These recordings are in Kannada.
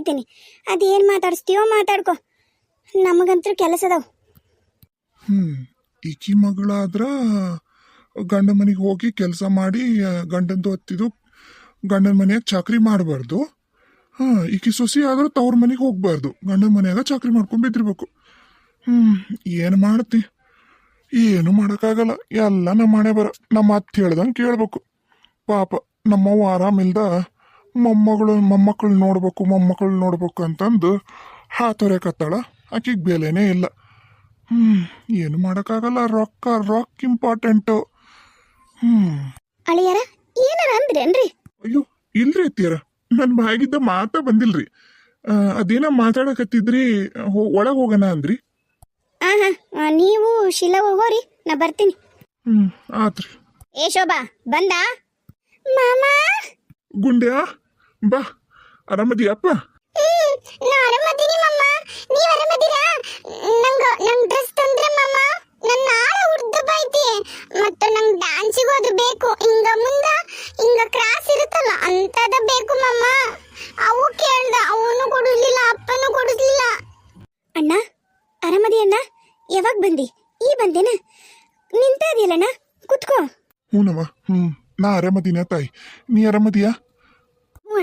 ಕರಿತೀನಿ ಅದೇನು ಮಾತಾಡಿಸ್ತೀಯೋ ಮಾತಾಡ್ಕೊ. ನಮಗಂತೂ ಕೆಲಸ ಅದಾವ. ಹ್ಮ್, ಈಕಿ ಮಗಳಾದ್ರ ಗಂಡ ಮನೆಗೆ ಹೋಗಿ ಕೆಲಸ ಮಾಡಿ ಗಂಡಂದು ಹೊತ್ತಿದ್ದು ಗಂಡನ ಮನೆಯಾಗ ಚಾಕ್ರಿ ಮಾಡಬಾರ್ದು. ಹಾ, ಈಕಿ ಸೊಸಿ ಆದ್ರೂ ತವ್ರ ಮನೆಗೆ ಹೋಗ್ಬಾರ್ದು. ಗಂಡನ ಮನೆಯಾಗ ಚಾಕ್ರಿ ಮಾಡ್ಕೊಂಡ್ ಬಿದ್ದಿರ್ಬೇಕು. ಹ್ಮ್, ಏನು ಮಾಡ್ತಿ? ಏನು ಮಾಡೋಕ್ಕಾಗಲ್ಲ. ಎಲ್ಲ ನಮ್ಮ ಮನೆ ಬರ ನಮ್ಮ ಅತ್ತೆ ಹೇಳ್ದಂಗೆ ಕೇಳ್ಬೇಕು. ಪಾಪ, ನಮ್ಮವ್ವ ಆರಾಮಿಲ್ದ ಮೊಮ್ಮಗಳು ಮೊಮ್ಮಕ್ಕಳು ನೋಡ್ಬೇಕು ಮೊಮ್ಮಕ್ಕಳು ನೋಡ್ಬೇಕು ಅಂತಂದು ಹಾತೊರೆಕತ್ತಾಳ ಆಕಿಗೆ ಬೆಲೆನೇ ಇಲ್ಲ. ಹ್ಮ್ ಏನು ಮಾಡೋಕ್ಕಾಗಲ್ಲ ರೊಕ್ಕ ರೊಕ್ಕ ಇಂಪಾರ್ಟೆಂಟು ಅಳಿಯರ ಏನಾರ ಅಂದ್ರೇನ್ರಿ? ಅಯ್ಯೋ ಇಲ್ರಿ ಅತ್ತಿಯರ. ನನ್ನ ಬಾಯಿಗಿದ್ದ ಮಾತ ಬಂದಿಲ್ರಿ. ಅದೇನ ಮಾತಾಡಕತ್ತಿದ್ರಿ ಒಳಗೆ ಹೋಗೋಣ ಅಂದ್ರಿ. ನೀವು ಶಿಲ ಹೋಗೋರಿ ನಾ ಬರ್ತೀನಿ. ಹ್ಮ್ ಆತ್ರಿ. ಏ ಶೋಭಾ ಬಂದ? ಮಾಮ? ಗುಂಡ್ಯಾ? ಬಾ. ಆರಾಮದಿಯಪ್ಪ ನಾ ಆರಾಮದೀನಿ ಮಮ್ಮ ನೀವ್ ಆರಾಮದೀರಾ? ನಂಗ ನಂಗ್ ಡ್ರೆಸ್ ತಂದ್ರೆ ನನ್ನ ನಾಳ ಉರ್ದ ಬೈತಿ. ಮತ್ತೆ ನಂಗ್ ಡ್ಯಾನ್ಸಿಗೆ ಅದು ಬೇಕು. ಹಿಂಗ ಮುಂದ ಹಿಂಗ ಕ್ರಾಸ್ ಇರುತ್ತಲ್ಲ ಅಂತದ ಬೇಕು ಮಮ್ಮ ಅವು ಕೇಳ್ದ ಅವನು ಕೊಡಿಸ್ಲಿಲ್ಲ ಅಪ್ಪನೂ ಕೊಡಿಸ್ಲಿಲ್ಲ ಅಣ್ಣ ಆರಾಮದಿ ಅಣ್ಣ? ಯಾವಾಗ ಬಂದಿ? ಈ ಬಂದೇನ? ನಿಂತ ಇದೆಯಲ್ಲಣ್ಣ ಕುತ್ಕೋ. ಹ್ಞೂ ಹ್ಮ್. ನಾ ಆರಾಮದಿನ ತಾಯಿ ನೀ ಆರಾಮದಿಯಾ?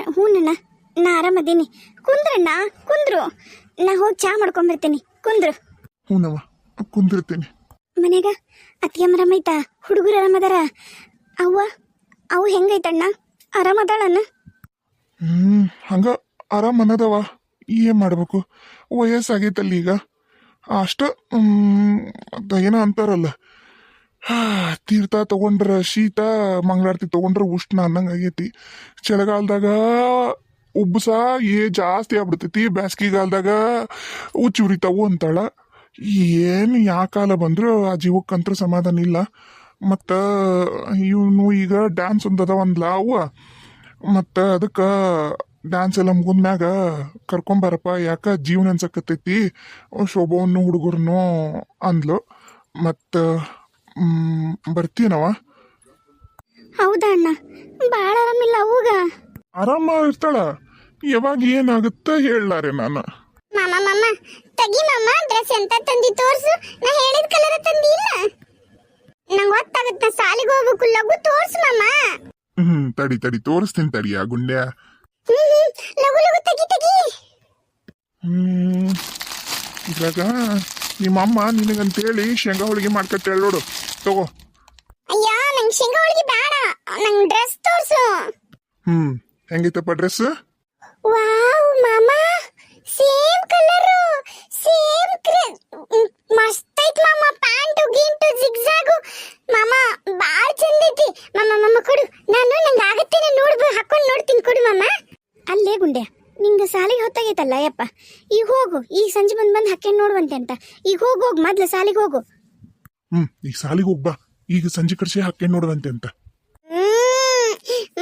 ಹ್ಞೂನಣ್ಣ ನಾ ಆರಾಮದೀನಿ. ಕುಂದ್ರಣ್ಣ ಕುಂದ್ರು. ನಾ ಹೋಗಿ ಚಾ ಮಾಡ್ಕೊಂಬರ್ತೀನಿ. ಕುಂದ್ರು. ಹ್ಞೂನವ್ವ ಕುಂದಿರ್ತೀನಿ. ಮನ್ಯಾಗ ಅತ್ತಿಗೆ ಆರಾಮೈತಾ ಹುಡುಗರು ಆರಾಮದಾರ? ಅವ್ವ ಅವು ಹೆಂಗೈತಣ್ಣ ಆರಾಮದಾಳಣ್ಣ? ಹ್ಞೂ ಹಂಗ ಆರಾಮ ಅನ್ನದವ ಏನ್ ಮಾಡ್ಬೇಕು? ವಯಸ್ಸಾಗೈತಲ್ಲ ಈಗ. ಅಷ್ಟ ಏನೋ ಅಂತಾರಲ್ಲ. ತೀರ್ಥ ತಗೊಂಡ್ರ ಶೀತ, ಮಂಗಳಾರತಿ ತಗೊಂಡ್ರ ಉಷ್ಣ ಅನ್ನಂಗ ಆಗೈತಿ. ಚಳಿಗಾಲದಾಗ ಉಬ್ಬಸ ಏ ಜಾಸ್ತಿ ಆಗ್ಬಿಡ್ತೈತಿ. ಬ್ಯಾಸ್ಗಿಗಾಲದಾಗ ಉಚ್ಚಿ ಉರಿತಾವು ಅಂತಾಳ. ಏನು ಯಾ ಕಾಲ ಬಂದ್ರು ಆ ಜೀವಕ್ಕಂತೂ ಸಮಾಧಾನ ಇಲ್ಲ. ಮತ್ತು ಇವನು ಈಗ ಡ್ಯಾನ್ಸ್ ಒಂದದ ಒಂದ್ ಲಾವ ಮತ್ತು ಅದಕ್ಕೆ ಡ್ಯಾನ್ಸ್ ಎಲ್ಲ ಮುಗಿದ್ಮ್ಯಾಗ ಕರ್ಕೊಂಬರಪ್ಪ, ಯಾಕ ಜೀವನ ಅನ್ಸಕತ್ತೈತಿ. ಶೋಭವನ್ನು ಹುಡುಗರ್ನು ಅಂದ್ಲು. ಮತ್ತು ಬರ್ತೀನವ ಹೌದಾ ಅಣ್ಣ? ಭಾಳ ಆರಾಮಿಲ್ಲ ಅವಾಗ. ಆರಾಮ ಇರ್ತಾಳ. ಯಾವಾಗ ಏನಾಗುತ್ತ ಹೇಳಲಾರೆ ನಾನು. ಮಾಮ ಮಾಮ ತಗಿ ಮಾಮ ಡ್ರೆಸ್ ಎಂತ ತಂದಿ ತೋರ್ಸು. ನಾ ಹೇಳಿದ ಕಲರ್ ತಂದಿ ಇಲ್ಲ. ನಂಗೆ ಗೊತ್ತಾಗತ್ತ ಸಾಲಿಗೆ ಹೋಗಬೇಕು ಲಗು ತೋರ್ಸು ಮಾಮ. ಹ್ಮ್ ತಡಿ ತಡಿ ತೋರಿಸ್ತೀನಿ ತಡಿಯ ಗುಂಡ್ಯ. ಹ್ಮ್ ಹ್ಮ್ ಲಘು ಲಘು ತಗಿ ತಗಿ. ಹ್ಮ್ ಇದ್ರಾಗ ನಿಮ್ಮಮ್ಮ ನಿನಗಂತೇಳಿ ಶೇಂಗಾ ಹೋಳಿಗೆ ಮಾಡ್ಕೊಟ್ಟು ನೋಡು. ತಗೋ. ಅಯ್ಯ ನಂಗೆ ಶೇಂಗಾ ಹೋಳಿಗೆ ಬೇಡ. ನಂಗೆ ಡ್ರೆಸ್ ತೋರಿಸು. ಹ್ಮ್ ಹೆಂಗಿತ್ತಪ್ಪ ಡ್ರೆಸ್ ವಾವ್ ಮಾಮಾ. ಸೇಮ್ ಕಲರ್ ಸೇಮ್ ಮಸ್ತ್ ಐತ್ ಮಾಮ. ಪ್ಯಾಂಟು ಗೀಂಟು ಜಿಗ್ಜಾಗು ಮಾಮ ಬಾಳ್ ಚಂದ ಐತಿ. ಮಾಮ ಮಾಮ ಕೊಡು. ನಾನು ನಂಗೆ ಆಗತ್ತೇನೆ ನೋಡ್ಬಿ ಹಾಕೊಂಡು ನೋಡ್ತೀನಿ ಕೊಡು ಮಾಮ. ಅಲ್ಲೇ ಗುಂಡೆ ನಿಂಗೆ ಸಾಲಿಗೆ ಹೊತ್ತಾಗೈತಲ್ಲ ಯಪ್ಪ ಹೋಗು. ಈಗ ಸಂಜೆ ಬಂದು ಬಂದು ಹಾಕೊಂಡ್ ನೋಡುವಂತೆ ಅಂತ. ಈಗ ಹೋಗು ಹೋಗು ಮೊದ್ಲು ಸಾಲಿಗೆ ಹೋಗು. ಹ್ಮ್ ಈಗ ಸಾಲಿಗೆ ಹೋಗ್ಬಾ ಈಗ ಸಂಜೆ ಕರ್ಸಿ ಹಾಕಿ ನೋಡುವಂತೆ ಅಂತ. ಹ್ಮ್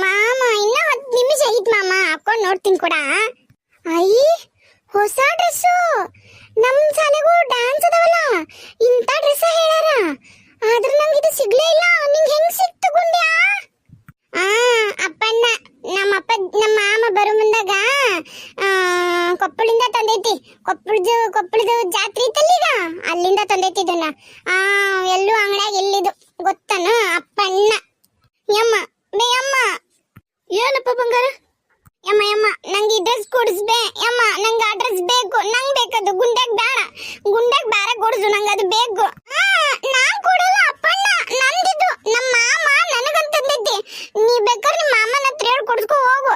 ಮಾಮ ಇನ್ನ ಹತ್ತು ನಿಮಿಷ ಐತ್ ಮಾಮ. ಹಾಕೊಂಡ್ ನೋಡ್ತೀನಿ ಕೂಡ. ಅಯ್ಯ ಹೊಸ ಡ್ರೆಸ್ಸು ನಮ್ ಶಾಲೆಗೂ ಡ್ಯಾನ್ಸ್ ಅದಾವಲ್ಲ ಇಂಥ ಡ್ರೆಸ್ ಹೇಳ್ಯಾರ ಆದ್ರೆ ನಂಗೆ ಇದು ಸಿಗ್ಲೇ ಇಲ್ಲ ನಿಂಗೆ ಹೆಂಗ್ ಸಿಕ್ತು ಗುಂಡ್ಯಾ ಆ ಅಪ್ಪಣ್ಣ ನಮ್ಮ ಅಪ್ಪ ನಮ್ಮ ಮಾಮ ಬರೋ ಮುಂದಾಗ ಆ, ಕೊಪ್ಪಳಿಂದ ತಂದೈತಿ ಕೊಪ್ಪಳದ ಕೊಪ್ಪಳದ ಜಾತ್ರೆ ಐತಲ್ಲ ಈಗ ಅಲ್ಲಿಂದ ತಂದೈತಿ ಇದನ್ನ ಆ ಎಲ್ಲೂ ಅಂಗಡ್ಯಾಗ ಎಲ್ಲಿದು ಗೊತ್ತನ ಅಪ್ಪಣ್ಣ ಯಮ್ಮ ಬೇ ಯಮ್ಮ ಏನಪ್ಪ ಬಂಗಾರ ಯಮ್ಮ ಯಮ್ಮ ನಂಗೆ ಈ ಡ್ರೆಸ್ ಕೊಡಿಸ್ಬೇ ಯಮ್ಮ, ನಂಗೆ ಆ ಡ್ರೆಸ್ ಬೇಕು. ನಂಗೆ ಬೇಕದು ಗುಂಡ್ಯಾಗ ಬೇಡ. ಗುಂಡ್ಯಾಗ ಬೇರೆ ಕೊಡಿಸು. ನಂಗೆ ಅದು ಬೇಕು ಆ, ನಾನ್ ಕೊಡಲ್ಲ ಅಪ್ಪಣ್ಣ ನಂದಿದು ನಮ್ಮ ಮಾಮ ನನಗಂತಂದೈತಿ ನೀ ಬೇಕಾದ್ರೆ ನಿಮ್ಮ ಮಾಮನ ಹತ್ರ ಹೇಳಿ ಕೊಡಿಸ್ಕೊ ಹೋಗು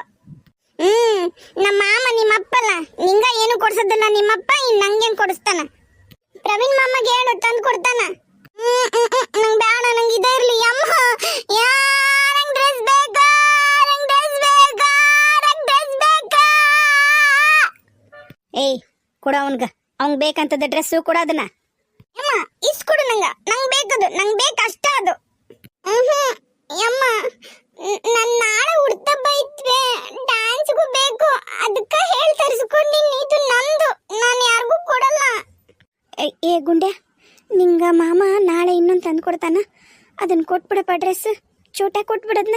ಹ್ಮ್ ನಮ್ಮ ಮಾಮ ನಿಮ್ಮ ಅಪ್ಪಲ್ಲ ನಿಂಗ ಏನು ಕೊಡ್ಸದಲ್ಲ ನಿಮ್ಮಪ್ಪ ಇನ್ ನಂಗೇನ್ ಕೊಡಿಸ್ತಾನ ಪ್ರವೀಣ್ ಮಾಮಗೆ ಹೇಳು ತಂದು ಕೊಡ್ತಾನ ಹ್ಮ್, ಹ್ಮ್, ಹ್ಮ್, ನಂಗ್ ಬೇಡ ನಂಗೆ ಇದೇ ಇರ್ಲಿ ಯಮ್ಮ ಯಾ ನಂಗ್ ಡ್ರೆಸ್ ಬೇಕಾ ನಂಗ್ ಡ್ರೆಸ್ ಬೇಕಾ ನಂಗ್ ಡ್ರೆಸ್ ಬೇಕಾ ಏಯ್ ಕೊಡ ಅವನ್ಗ. ಅವ್ನ್ ಬೇಕಂತದ ಡ್ರೆಸ್ ಕೊಡ ಅದನ್ನ. ಯಮ್ಮ ಇಸ್ ಕೊಡು ನಂಗ. ನಂಗ್ ಬೇಕದು. ನಂಗ್ ಬೇಕ ಅಷ್ಟ ಅದು. ಹ್ಮ್ ಯಮ್ಮ ನನ್ನ ನಾಳೆ ಉಡ್ತ ಬೈತ್ವೆ ಡ್ಯಾನ್ಸ್ಗೂ ಬೇಕು. ಅದಕ್ಕ ಹೇಳಿ ತರಿಸ್ಕೊಂಡಿನಿ. ಇದು ನಂದು. ನಾನು ಯಾರಿಗೂ ಕೊಡಲ್ಲ. ಏ ಗುಂಡೆ ನಿಂಗ ಮಾಮ ನಾಳೆ ಇನ್ನೊಂದು ತಂದು ಕೊಡ್ತಾನ ಅದನ್ನ ಕೊಟ್ಬಿಡಪ್ಪ ಡ್ರೆಸ್ ಚೋಟ ಕೊಟ್ಬಿಡದ್ನ.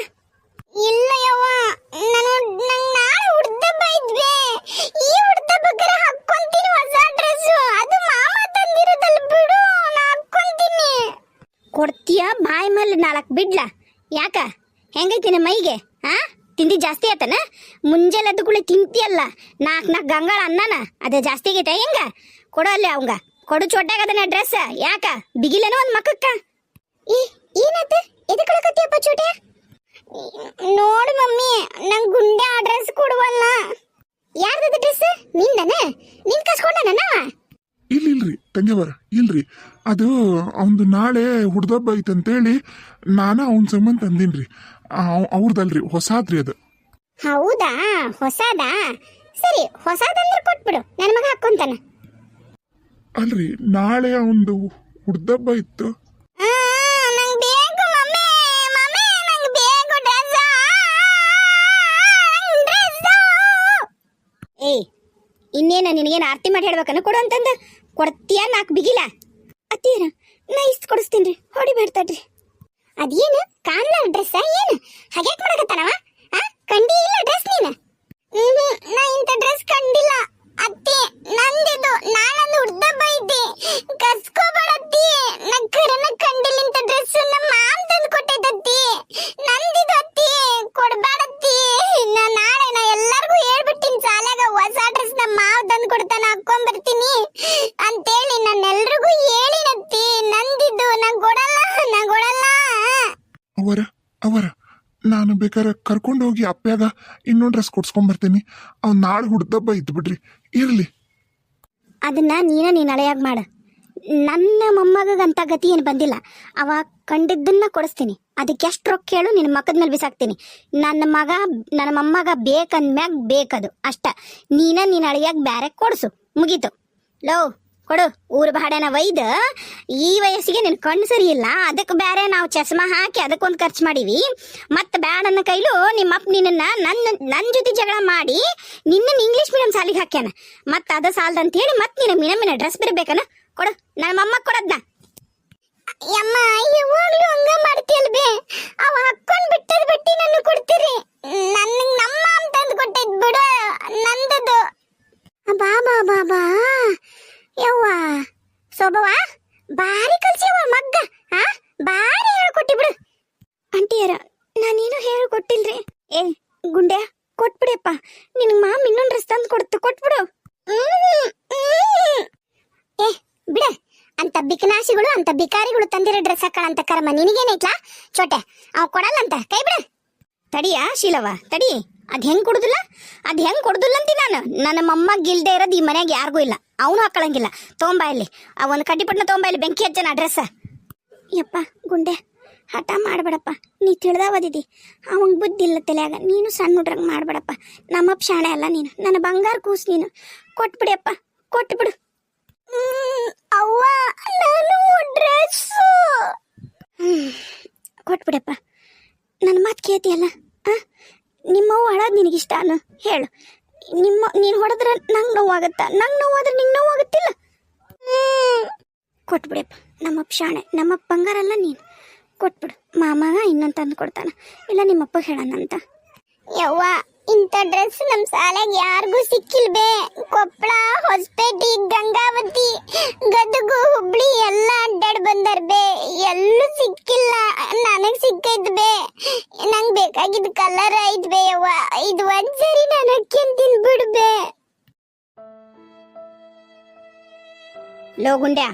ಇಲ್ಲ ಯವ್ವ ನಾನು ನಂಗ್ ನಾಳೆ ಹುಡ್ದಬ್ಬ ಇದ್ವೆ. ಈ ಹುಡ್ದಬ್ಬಕ್ಕರ ಹಾಕ್ಕೊಂತೀನಿ ಹೊಸ ಡ್ರೆಸ್ ಅದು ಮಾಮ ತಂದಿರೋದಲ್ಲ ಬಿಡು ನಾ ಹಾಕ್ಕೊಂತೀನಿ. ಕೊಡ್ತೀಯ? ಬಾಯಿ ಮೇಲೆ ನಾಲ್ಕು ಬಿಡ್ಲ. ಯಾಕ? ಹೆಂಗೈತಿ ನಮ್ಮ ಮೈಗೆ? ಹಾ ತಿಂದಿ ಜಾಸ್ತಿ ಆತನ? ಮುಂಜಾನೆ ಅದು ಕೂಡ ತಿಂತಿಯಲ್ಲ? ನಾಲ್ಕು ನಾಲ್ಕು ಗಂಗಾಳ ಅನ್ನನ? ಅದೇ ಜಾಸ್ತಿ ಆಗೈತೆ ಹೆಂಗ? ಕೊಡು ಅಲ್ಲಿ ಅವಂಗ. ಕೊಡು ಚೊಟ್ಟಾಗದನ ಡ್ರೆಸ್ ಯಾಕ? ಬಿಗಿಲೇನೋ ಒಂದು ಮಕ್ಕಕ್ಕ. ಈ ಎದಕ್ಕೆ ಎದಕ್ಕಳಕತ್ತಿಯಪ್ಪ ಚೋಟೆ ನೋಡು ಮಮ್ಮಿ ನಂಗೆ ಗುಂಡೆ ಆ ಡ್ರೆಸ್ ಕೊಡುವಲ್ಲ ಯಾರ್ದದ ಡ್ರೆಸ್ ನಿಂದನ? ನಿನ್ ಕಸ್ಕೊಂಡನ ಇಲ್ಲ ಇಲ್ರಿ ತಂಗಿಯವರ ಇಲ್ರಿ. ಅದು ಅವನದು ನಾಳೆ ಹುಡ್ದಬ್ಬ ಐತಂತೇಳಿ ನಾನು ಅವನ ಸಂಬಂಧ ತಂದೀನ್ರಿ. ಅವ್ರದಲ್ರಿ ಹೊಸಾದ್ರಿ ಅದು. ಹೌದಾ? ಹೊಸದಾ? ಸರಿ ಹೊಸದಂದ್ರೆ ಕೊಟ್ಬಿಡು ನನ್ನ ಮಗ ಹಾಕೊಂತಾನ. ಅಲ್ರಿ ನಾಳೆ ಅವನದು ಹುಡ್ದಬ್ಬ ಇತ್ತು ನಂಗೆ ಬೇಕು ಮಮ್ಮಿ ಮಮ್ಮಿ ನಂಗೆ ಬೇಕು ಡ್ರೆಸ್ ಏಯ್ ಇನ್ನೇನ ನಿನಗೇನು ಆರ್ತಿ ಮಾಡಿ ಹೇಳ್ಬೇಕನ್ನು ಕೊಡು ಅಂತಂದು. ಕೊಡ್ತೀಯ ನಾಲ್ಕು ಬಿಗಿಲ? ಅತ್ತೀರ ನಾ ಇಷ್ಟು ಕೊಡಿಸ್ತೀನಿ ಹೊಡಿಬೇಡ್ತಾಡ್ರಿ ಅದೇನು? ಕಾಣ್ಲಾರ ಡ್ರೆಸ್ ಏನು? ಹಾಗ್ಯಾಕ್ ಮಾಡಕತ್ತಾನವ? ಆ? ಕಂಡಿ ಇಲ್ಲ ಡ್ರೆಸ್ ನೀನು? ಹ್ಮ್ ನಾ ಇಂಥ ಡ್ರೆಸ್ ಕಂಡಿಲ್ಲ ಅತ್ತಿ ನಂದಿದು ನಾನಂದು ಹುಡ್ದಬ್ಬ ಐತಿ ಕಸ್ಕೋಬೇಡತ್ತಿ ನಾ ಕರನ ಕಂಡಿಲ್ಲ ಇಂಥ ಡ್ರೆಸ್ ನಮ್ಮ ಮಾಮ್ ತಂದು ಕೊಟ್ಟೈತತ್ತಿ ನಂದಿದು ಅತ್ತಿ ಕೊಡ್ಬೇಡತ್ತಿ ನಾ ನಾಳೆ ನಾ ಎಲ್ಲರಿಗೂ ಹೇಳ್ಬಿಟ್ಟಿನಿ ಸಾಲಾಗ ಹೊಸ ಡ್ರೆಸ್ ನಮ್ಮ ಮಾವ್ ತಂದು ಕೊಡ್ತಾನ ಹಾಕೊಂಡ್ ಬರ್ತೀನಿ ಅಂತೇಳಿ ನಾನು ಎಲ್ರಿಗೂ ಹೇಳಿನತ್ತಿ ನಂದಿದ್ದು ನಾ ಕೊಡಲ್ಲ ನಾ ಕೊಡಲ್ಲ ಅವರ ಅವರ ನಾನು ಬೇಕಾದ್ರೆ ಕರ್ಕೊಂಡು ಹೋಗಿ ಅಪ್ಪ್ಯಾಗ ಇನ್ನೊಂದು ಡ್ರೆಸ್ ಕೊಡ್ಸ್ಕೊಂಬರ್ತೀನಿ. ಅವ್ನು ನಾಳೆ ಹುಡ್ದಬ್ಬ ಇದ್ದು ಬಿಡ್ರಿ ಇರಲಿ. ಅದನ್ನ ನೀನ ನೀನು ಅಳೆಯಾಗ ಮಾಡ. ನನ್ನ ಮೊಮ್ಮಗಂತ ಗತಿ ಏನು ಬಂದಿಲ್ಲ. ಅವ ಕಂಡಿದ್ದನ್ನ ಕೊಡಿಸ್ತೀನಿ. ಅದಕ್ಕೆ ಎಷ್ಟು ರೊಕ್ಕ ಹೇಳು ನಿನ್ನ ಮಕ್ಕದ ಮೇಲೆ ಬಿಸಾಕ್ತೀನಿ. ನನ್ನ ಮಗ, ನನ್ನ ಮೊಮ್ಮಗ ಬೇಕಂದ್ಮ್ಯಾಗ ಬೇಕದು. ಅಷ್ಟ. ನೀನ ನೀನು ಅಳಿಯಾಗ ಬ್ಯಾರೆ ಕೊಡ್ಸು. ಮುಗೀತು. ಲೋ. ಕೊಡು. ಊರು ಬಾಡನ ಒಯ್ದು ಈ ವಯಸ್ಸಿಗೆ ನಿನ್ ಕಣ್ಣು ಸರಿ ಇಲ್ಲ. ಅದಕ್ಕೆ ಬೇರೆ ನಾವು ಚಸ್ಮಾ ಹಾಕಿ ಅದಕ್ಕೊಂದು ಖರ್ಚು ಮಾಡೀವಿ. ಮತ್ತೆ ಬ್ಯಾಡನ್ನ ಕೈಲು ನಿಮ್ಮಪ್ಪ ನಿನ್ನ ನನ್ನ ನನ್ನ ಜೊತೆ ಜಗಳ ಮಾಡಿ ನಿನ್ನ ಇಂಗ್ಲಿಷ್ ಮೀಡಿಯಂ ಸಾಲಿಗೆ ಹಾಕ್ಯಾನ. ಮತ್ತೆ ಅದ ಸಾಲದಂತ ಹೇಳಿ ಮತ್ತೆ ನಿನ್ನ ಮಿನ ಮಿನ ಡ್ರೆಸ್ ಬರಬೇಕನ ಕೊಡು. ನನ್ನ ಮೊಮ್ಮ ಕೊಡದ್ನ. ಯಮ್ಮ ಯಾವಾಗ್ಲೂ ಹಂಗ ಮಾಡ್ತೀಯಲ್ಬೇ ಅವ ಹಾಕೊಂಡ್ ಬಿಟ್ಟದ್ ಬಟ್ಟಿ ನನ್ನ ಕೊಡ್ತೀರಿ. ನನ್ನ ನಮ್ಮ ಅಂತಂದು ಕೊಟ್ಟಿದ್ ಬಿಡು ನಂದದು. ಬಾಬಾ ಬಾ ಬಾ ಬಾ. ಯವ್ವ, ಸೋಬವ್ವ, ಬಾರಿ ಕಲ್ಸ್ಯವ ಮಗ್ಗ, ಆ? ಬಾರಿ ಹೇಳ್ಕೊಟ್ಟಿ ಬಿಡು. ಅಂಟಿಯರ ನಾನೇನು ಹೇಳ್ಕೊಟ್ಟಿಲ್ರಿ. ಏ ಗುಂಡೆ ಕೊಟ್ಬಿಡಪ್ಪ ನಿನ್ ಮಾಮ್ ಇನ್ನೊಂದು ಡ್ರೆಸ್ ತಂದು ಕೊಡ್ತು, ಕೊಟ್ಬಿಡು. ಏ, ಬಿಡ. ಅಂತ ಬಿಕನಾಶಿಗಳು, ಅಂತ ಬಿಕಾರಿಗಳು ತಂದಿರೋ ಡ್ರೆಸ್ ಹಾಕಳ ಅಂತ ಕರ್ಮ. ನಿನಗೇನೈತ್ಲಾ ಚೋಟೆ ಅವ್ ಕೊಡಲ್ಲ ಅಂತ ಕೈ ಬಿಡ. ತಡಿಯ ಶೀಲವ ತಡಿ. ಅದ್ ಹೆಂಗ್ ಕೊಡುದಿಲ್ಲ? ಅದ್ ಹೆಂಗ್ ಕೊಡುದಿಲ್ಲ ಅಂತಿ ನಾನು. ನನ್ನ ಮೊಮ್ಮಗ್ ಇಲ್ದೇ ಇರೋದು ಈ ಮನೆಗೆ ಯಾರಿಗೂ ಇಲ್ಲ. ಅವನು ಹಾಕೊಳ್ಳಂಗಿಲ್ಲ ತೊಂಬ ಇಲ್ಲಿ. ಆ ಒಂದು ಕಟ್ಟಿಪಟ್ಟನ ತೊಂಬ ಇಲ್ಲಿ. ಬೆಂಕಿ ಹಚ್ಚನ ಅಡ್ರೆಸ್ ಯಪ್ಪ, ಗುಂಡೆ. ಹಠ ಮಾಡಬೇಡಪ್ಪ. ನೀ ತಿಳಿದಾವದಿದಿ ಅವಂಗೆ ಬುದ್ಧಿ ಇಲ್ಲ ತಲೆಯಾಗ. ನೀನು ಸಣ್ಣ ಹುಡ್ರಂಗೆ ಮಾಡಬೇಡಪ್ಪ. ನಮ್ಮಪ್ಪ ಶಾಣೆ ಅಲ್ಲ ನೀನು. ನನ್ನ ಬಂಗಾರ ಕೂಸು ನೀನು. ಕೊಟ್ಬಿಡಿಯಪ್ಪ. ಕೊಟ್ಬಿಡು. ಅವ್ವ, ನಾನು ಡ್ರೆಸ್ಸು ಕೊಟ್ಬಿಡಪ್ಪ. ನನ್ನ ಮಾತು ಕೇಳ್ತಿಯಲ್ಲ? ಹಾಂ? ನಿಮ್ಮವ್ವ ಹಳೋದು ನಿನಗಿಷ್ಟ ಅನು ಹೇಳು. ನಿಮ್ಮ, ನೀನು ಹೊಡೆದ್ರೆ ನಂಗೆ ನೋವಾಗತ್ತಾ? ನಂಗೆ ನೋವಾದ್ರೆ ನಿಂಗೆ ನೋವಾಗುತ್ತಿಲ್ಲ? ಕೊಟ್ಬಿಡಪ್ಪ, ನಮ್ಮಪ್ಪ ಶಾಣೆ. ನಮ್ಮಪ್ಪ ಬಂಗಾರಲ್ಲ ನೀನು. ಕೊಟ್ಬಿಡು ಮಾಮಾಗ ಇನ್ನೊಂದು ತಂದು ಕೊಡ್ತಾನ. ಇಲ್ಲ, ನಿಮ್ಮಪ್ಪ ಹೇಳೋಣಂತ ಯವ್ವ, ಇಂಥ ಡ್ರೆಸ್ ನಮ್ಮ ಸಾಲಾಗ ಯಾರಿಗೂ ಸಿಕ್ಕಿಲ್ಬೇ. ಕೊಪ್ಪಳ ಹೊಸಪೇಟೆ, ಗಂಗಾವತಿ, ಗದಗು, ಹುಬ್ಳಿ ಎಲ್ಲ ಅಡ್ಡಾಡ್ ಬಂದಾರ ಬೇ ಎಲ್ಲೂ ಸಿಕ್ಕಿಲ್ಲ. ನನಗೆ ಸಿಕ್ಕೈತ್ ಬೇ ನಂಗ್ ಬೇಕಾಗಿದ್ದ ಕಲರ್ ಐತ್ ಬೇ ಯವ್ವ. ಇದು ಲೋ ಗುಂಡ್ಯಾ,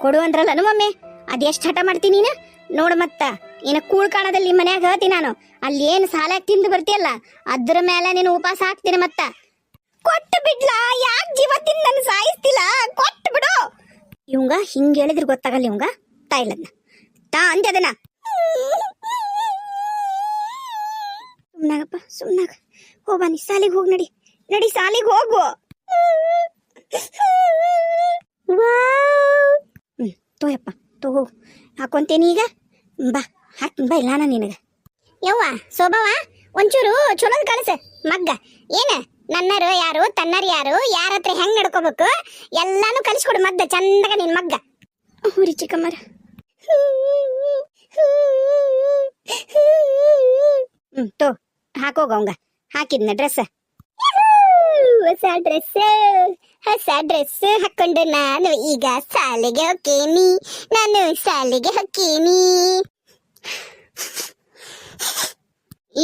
ಕೊಡು ಅಂದ್ರಲ್ಲ ಮಮ್ಮಿ ಅದೆಷ್ಟು ಹಠ ಮಾಡ್ತೀನಿ ನೀನು? ನೋಡು ಮತ್ತ ಏನ ಕೂಳ್ ಕಾಣದಲ್ಲಿ ಮನ್ಯಾಗ ಹೇಳ್ತೀನಿ ನಾನು. ಅಲ್ಲಿ ಏನ್ ಸಾಲ ತಿಂದು ಬರ್ತೀಯಲ್ಲ, ಅದ್ರ ಮೇಲೆ ನೀನು ಉಪವಾಸ ಹಾಕ್ತೀನಿ ಮತ್ತ. ಕೊಟ್ಟು ಬಿಡ್ಲಾ, ಯಾಕೆ ಜೀವ ತಿಂದು ಸಾಯಿಸ್ತಿಲ್ಲ? ಕೊಟ್ಟು ಬಿಡು. ಇವಂಗ ಹಿಂಗ್ ಹೇಳಿದ್ರೆ ಗೊತ್ತಾಗಲ್ಲ ಇವಂಗ. ತಾ ಇಲ್ಲದ್ನ. ತಾ ಅಂದೆ ಅದನ್ನ. ಸುಮ್ನಾಗಪ್ಪ ಸುಮ್ನಾಗ ಹೋಗ ನೀ, ಸಾಲಿಗೆ ಹೋಗಿ ನಡಿ. ನಡಿ, ಸಾಲಿಗೆ ಹೋಗು. ಹ್ಮ್, ತೋಯಪ್ಪ ತೋ ಹಾಕೊಂತೇನಿ ಈಗ? ಬಾ. ಹಾಕ್ತೀನಿ ಬಾ ಇಲ್ಲ ನಾನು ನಿನಗೆ. ಯವ್ವ ಶೋಭವ ಒಂಚೂರು ಚಲೋದ್ ಕಳಿಸ ಮಗ್ಗ. ಏನ? ನನ್ನರು ಯಾರು, ತನ್ನರು ಯಾರು, ಯಾರ ಹತ್ರ ಹೆಂಗ್ ನಡ್ಕೋಬೇಕು? ಎಲ್ಲಾನು ಕಲಿಸ್ಕೊಡು ಮಗ್ಗ, ಚಂದಗ ನಿನ್ ಮಗ್ಗ. ಹುರಿ ಚಿಕ್ಕಮ್ಮರ. ಹ್ಮ್, ತೋ, ಹಾಕೋಗ ಅವಂಗ. ಹಾಕಿದ್ನ ಡ್ರೆಸ್ ಹೊಸ ಡ್ರೆಸ್ ಹೊಸ ಡ್ರೆಸ್ ಹಾಕೊಂಡು ನಾನು ಈಗ ಶಾಲೆಗೆ ಹೋಗ್ತೀನಿ. ನಾನು ಶಾಲೆಗೆ ಹೋಗ್ತೀನಿ.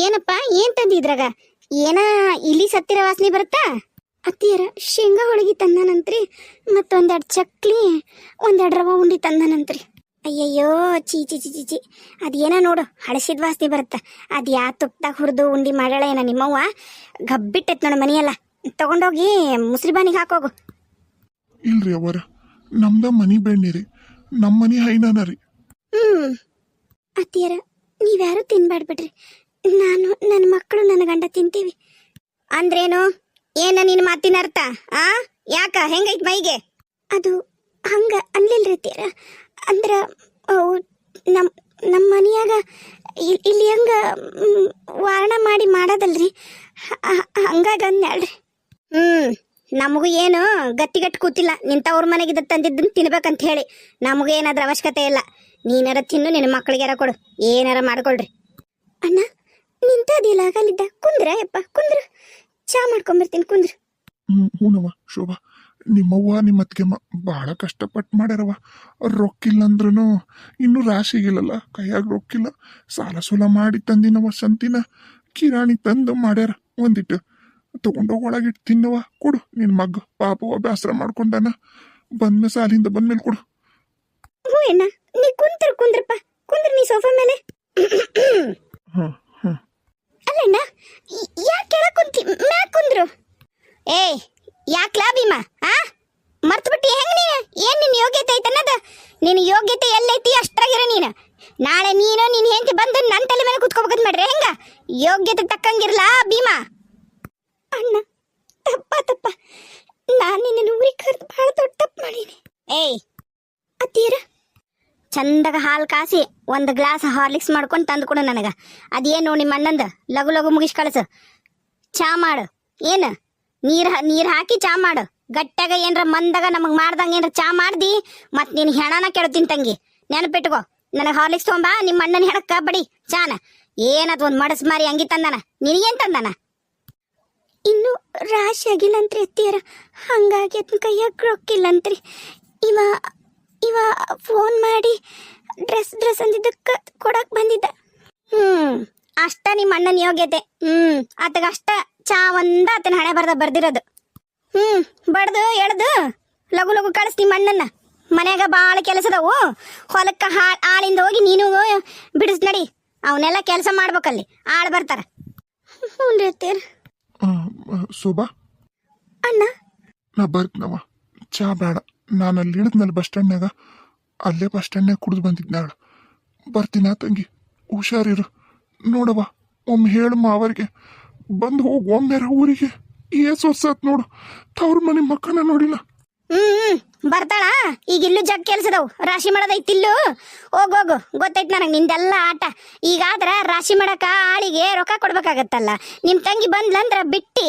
ಏನಪ್ಪ, ಏನ್ ತಂದಿದ್ರಾಗ ಏನ ಇಲಿ ಸತ್ತಿರ ವಾಸನೆ ಬರುತ್ತಾ? ಅತ್ತಿಯರ ಶೇಂಗಾ ಹೋಳಿಗೆ ತಂದನಂತ್ರಿ ಮತ್ತೊಂದೆರಡು ಚಕ್ಲಿ, ಒಂದೆರಡು ರವ ಉಂಡಿ ತಂದನಂತ್ರಿ ಅಯ್ಯಯ್ಯೋ ಚೀ ಚಿ ಚಿ ಚಿ ಚಿ ಅದೇನ ನೋಡು, ಹಳಸಿದ ವಾಸನೆ ಬರುತ್ತ. ಅದ್ಯಾ ತುಪ್ಪದಾಗ ಹುರಿದು ಉಂಡಿ ಮಾಡ್ಯಾಳ ಏನ ನಿಮ್ಮವ್ವ? ಗಬ್ಬಿಟ್ಟೈತೆ ನೋಡು ಮನೆಯೆಲ್ಲ. ತಗೊಂಡೋಗಿ ಮುಸ್ರಿಬಾನಿಗೆ ಹಾಕೋಗು. ಇಲ್ರಿ ಅವರ ನಮ್ದ ಮನಿ ಬೆಣ್ಣಿರಿ ನಮ್ಮ ಮನಿ ಹೈನಾನ ರೀ. ಹ್ಮ್. ಅತ್ತಿಯರ ನೀವ್ಯಾರು ತಿನ್ಬೇಡ್ಬಿಡ್ರಿ ನಾನು ನನ್ನ ಮಕ್ಕಳು ನನ್ನ ಗಂಡ ತಿಂತೀವಿ. ಅಂದ್ರೇನು? ಏನ ನಿನ್ನ ಮಾತಿನ ಅರ್ಥ ಆ? ಯಾಕ? ಹೆಂಗೈತ್ ಮೈಗೆ? ಅದು ಹಂಗ ಅನ್ಲಿಲ್ರಿ ಅತ್ತಿಯರ. ಅಂದ್ರ ಅವು ನಮ್ ನಮ್ಮ ಮನೆಯಾಗ ಇಲ್- ಇಲ್ಲಿ ಹಂಗ ವಾರಣ ಮಾಡಿ ಮಾಡೋದಲ್ರಿ. ಹಂಗಾಗಿ ಅಂದ್ಯಾಳ್ರಿ. ಹ್ಮ್, ನಮಗೂ ಏನು ಗಟ್ಟಿಗಟ್ಟು ಕೂತಿಲ್ಲ. ನಿಂತವ್ರ ಮನೆಗಿದ್ದ ತಂದಿದ್ದನ್ನು ತಿನ್ಬೇಕಂತ ಹೇಳಿ. ನಮಗೂ ಏನಾದ್ರೂ ಅವಶ್ಯಕತೆ ಇಲ್ಲ. ನೀನಾರ ತಿನ್ನು, ನಿನ್ನ ಮಕ್ಕಳಿಗಾರ ಕೊಡು. ಏನಾರ ಮಾಡ್ಕೊಳ್ರಿ. ಅಣ್ಣ ನಿಂತದಿಲ್ಲ ಆಗಲಿದ್ದ ಕುಂದ್ರ ಯಪ್ಪ, ಕುಂದ್ರ. ಚಾ ಮಾಡ್ಕೊಂಬರ್ತೀನಿ, ಕುಂದ್ರ. ಹ್ಮ್ ಶೋಭಾ. ನಿಮ್ಮವ್ವ ನಿಮ್ಮ ಅತ್ತಿಗೆಮ್ಮ ಭಾಳ ಕಷ್ಟಪಟ್ಟು ಮಾಡ್ಯಾರವ ರೊಕ್ಕಿಲ್ಲ ಅಂದ್ರೂ ಇನ್ನೂ ರಾಶಿಗಿಲ್ಲಲ್ಲ. ಕೈಯಾಗ ರೊಕ್ಕಿಲ್ಲ. ಸಾಲ ಸೂಲ ಮಾಡಿ ತಂದಿನವ ಸಂತಿನ. ಕಿರಾಣಿ ತಂದು ಮಾಡ್ಯಾರ. ಒಂದಿಟ್ಟು ತಗೊಂಡೋಗಿ ಒಳಗಿಟ್ಟು ತಿನ್ನವ ಕೊಡು ನಿನ್ನ ಮಗ ಪಾಪವ ಬೇಸರ ಮಾಡ್ಕೊಂಡಾನ. ಬಂದ್ಮೇಲೆ ಸಾಲಿಂದ ಬಂದ್ಮೇಲೆ ಕೊಡು. ಹ್ಞೂ ಅಣ್ಣ ನೀ ಕುಂತ್ರ ಕುಂದ್ರಪ್ಪ. ಕುಂದ್ರ ನೀ ಸೋಫಾ ಮೇಲೆ. ಹಾಂ ಹಾಂ ಅಲ್ಲಣ್ಣ ಯಾಕೆ ಕೆಳಗೆ ಕುಂತಿ ಮ್ಯಾಕ್ ಕುಂದ್ರು? ಏ ಯಾಕ್ಲಾ ಭೀಮಾ ಆ? ಮರ್ತು ಬಿಟ್ಟಿ ಹೆಂಗ್ ನೀನು? ಏನ್ ನಿನ್ ಯೋಗ್ಯತೆ ಐತೆ ಅನ್ನೋದು ನಿನ್ ಯೋಗ್ಯತೆ ಎಲ್ಲೈತಿ ಅಷ್ಟ್ರಾಗಿರ ನೀನು. ನಾಳೆ ನೀನು ನಿನ್ ಹೆಂಡತಿ ಬಂದು ನನ್ನ ತಲೆ ಮೇಲೆ ಕುತ್ಕೋಬೇಕಂತ ಮಾಡ್ರಿ ಹೆಂಗ? ಯೋಗ್ಯತೆ ತಕ್ಕಂಗಿರ್ಲಾ ಭೀಮಾ ಅಣ್ಣ ತಪ್ಪ ತಪ್ಪ ನಾನು ನಿನ್ನ ಊರಿಗೆ ಕರೆದು ಭಾಳ ದೊಡ್ಡ ತಪ್ಪು ಮಾಡೀನಿ ಏಯ್ ಅತ್ತೀರ ಚಂದಾಗ ಹಾಲು ಕಾಸಿ ಒಂದು ಗ್ಲಾಸ್ ಹಾರ್ಲಿಕ್ಸ್ ಮಾಡ್ಕೊಂಡು ತಂದು ಕೊಡು ನನಗೆ. ಅದೇನು ನಿಮ್ಮ ಅಣ್ಣಂದು? ಲಘು ಲಘು ಮುಗಿಸ್ ಕಳಿಸು. ಚಾ ಮಾಡು. ಏನು? ನೀರು ನೀರು ಹಾಕಿ ಚಾ ಮಾಡು. ಗಟ್ಟಾಗ ಏನರ ಮಂದಾಗ ನಮಗೆ ಮಾಡ್ದಂಗೆ ಏನರ ಚಾ ಮಾಡ್ದಿ? ಮತ್ತು ನೀನು ಹೆಣನ ಕೆಡ್ತೀನಿ ತಂಗಿ. ನೆನಪಿಟ್ಕೋ. ನನಗೆ ಹಾರ್ಲಿಕ್ಸ್ ತೊಗೊಂಬ ನಿಮ್ಮ ಅಣ್ಣನ ಹೆಣಕ್ಕ ಬಡಿ ಚಾನ. ಏನದು ಒಂದು ಮಡಸ್ ಮಾರಿ ಅಂಗಿ ತಂದಾನ. ನಿನಗೇನು ತಂದನ? ಇನ್ನು ರಾಶಿ ಆಗಿಲ್ಲಂತ್ರಿ ಅತ್ತಿಯರ. ಹಂಗಾಗಿ ಅದನ್ನ ಕೈಯಾಗ ರೊಕ್ಕಿಲ್ಲಂತ್ರಿ. ಇವ ಇವ ಫೋನ್ ಮಾಡಿ ಡ್ರೆಸ್ ಡ್ರೆಸ್ ಅಂದಿದ್ದಕ್ಕೆ ಕೊಡಕ್ ಬಂದಿದ್ದ. ಹ್ಮ್ ಅಷ್ಟ ನಿಮ್ಮ ಅಣ್ಣನ ಯೋಗ್ಯತೆ. ಹ್ಮ್ ಆತಗ ಅಷ್ಟ ಚಾ ಒಂದ ಆತನ ಹಣೆ ಬರ್ದ ಬರ್ದಿರೋದು. ಹ್ಮ್ ಬಡ್ದು ಎಳ್ದು ಲಗು ಲಘು ಕಳಿಸ್ ನಿಮ್ಮ ಅಣ್ಣನ್ನ. ಮನ್ಯಾಗ ಭಾಳ ಕೆಲಸದವು ಹೊಲಕ್ಕ ಹಾ ಆಳಿಂದ ಹೋಗಿ ನೀನು ಬಿಡಿಸ್ ನಡಿ. ಅವನ್ನೆಲ್ಲ ಕೆಲಸ ಮಾಡ್ಬೇಕಲ್ಲಿ. ಆಳ್ ಬರ್ತಾರ. ಹ್ಞೂ ರೀ ಅತ್ತೀರ ಶೋಭಾ? ಅಣ್ಣ? ನಾ ಬರ್ತೀನವ. ಚಾ ಬೇಡ. ನಾನು ಅಲ್ಲಿ ಇಳಿದ್ಮೇಲೆ ಬಸ್ ಸ್ಟ್ಯಾಂಡ್ನಾಗ ಅಲ್ಲೇ ಬಸ್ ಸ್ಟ್ಯಾಂಡ್ನಾಗ ಕುಡಿದು ಬಂದಿದ್ನಾಳ ಬರ್ತೀನ ತಂಗಿ ಹುಷಾರಿರು ನೋಡವ್ವ, ಒಮ್ಮೆ ಹೇಳು ಮಾವರಿಗೆ ಬಂದು ಹೋಗು ಒಮ್ಮೆರ ಊರಿಗೆ. ಏ ವರ್ಷ ನೋಡು. ತವ್ರ ಮನೆ ಮಕ್ಕನ ನೋಡಿಲ್ಲ. ಹ್ಮ್ ಬರ್ತಾಳ? ಈಗ ಇಲ್ಲೂ ಜಗ್ ಕೆಲ್ಸದವು. ರಾಶಿ ಮಾಡೋದೈತಿ ಇಲ್ಲು. ಹೋಗ್ ಹೋಗು. ಗೊತ್ತೈತ್ ನನಗೆ ನಿಂದೆಲ್ಲ ಆಟ. ಈಗಾದ್ರ ರಾಶಿ ಮಾಡಕ ಆಳಿಗೆ ರೊಕ್ಕ ಕೊಡ್ಬೇಕಾಗತ್ತಲ್ಲ. ನಿಮ್ ತಂಗಿ ಬಂದ್ಲಂದ್ರ ಬಿಟ್ಟಿ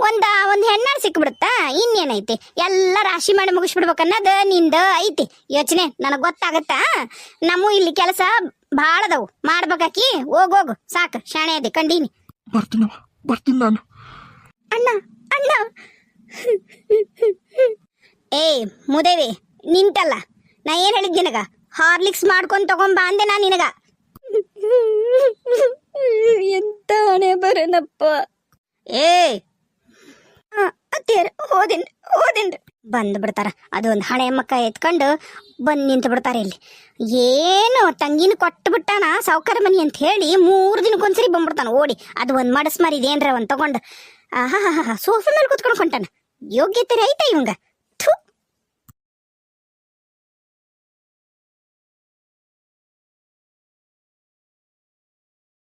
ಒಂದ ಒಂದ್ ಹೆಣ್ಣಾಳ್ ಸಿಕ್ಬಿಡುತ್ತ? ಇನ್ನೇನೈತಿ? ಎಲ್ಲ ರಾಶಿ ಮಾಡಿ ಮುಗಿಸ್ಬಿಡ್ಬೇಕನ್ನೋದು ನಿಂದ ಐತಿ. ಯೋಚನೆ ನನಗ್ ಗೊತ್ತಾಗತ್ತ? ನಮ್ಮ ಇಲ್ಲಿ ಕೆಲಸ ಭಾಳ ಅದಾವು. ಮಾಡ್ಬೇಕಾಕಿ ಹೋಗ್ ಹೋಗು. ಸಾಕು ಶಾಣೆ ಅದೇ ಕಂಡೀನಿ. ಬರ್ತೀನಿ ಬರ್ತೀನಿ ನಾನು. ಅಣ್ಣ ಅಣ್ಣ. ಏ ಮುದೇವಿ ನಿಂತಲ್ಲ. ನಾ ಏನು ಹೇಳಿದ್ ನಿನಗ? ಹಾರ್ಲಿಕ್ಸ್ ಮಾಡ್ಕೊಂಡ್ ತಗೊಂಬಾ ಅಂದೆ ನಾ ನಿನಗ. ಎಂತ ಹಣೆ ಬರನಪ್ಪ ಏ ಅತ್ತೇರ ಹೋದಿನ್ ಹೋದಿನ್ ಬಂದ್ ಬಿಡ್ತಾರ. ಅದೊಂದು ಹಣೆ ಮಕ್ಕ ಎತ್ಕೊಂಡು ಬಂದು ನಿಂತು ಬಿಡ್ತಾರ ಇಲ್ಲಿ. ಏನು ತಂಗಿನ ಕೊಟ್ಟು ಬಿಟ್ಟಾನ ಸಾವುಕಾರ ಮನಿ ಅಂತ ಹೇಳಿ ಮೂರು ದಿನಕ್ಕೊಂದ್ಸರಿ ಬಂದ್ಬಿಡ್ತಾನ. ಓಡಿ ಅದು ಒಂದು ಮಡಸ್ ಮಾರಿದೇನ್ರ ಇದೇನ್ರ ಒಂದ್ ತಗೊಂಡು. ಆಹಾ ಹಾ ಸೋಫಾ ಮೇಲೆ ಕುತ್ಕೊಂಡು ಹೊಂಟಾನ. ಯೋಗ್ಯತೆ ಐತೆ ಇವಂಗ.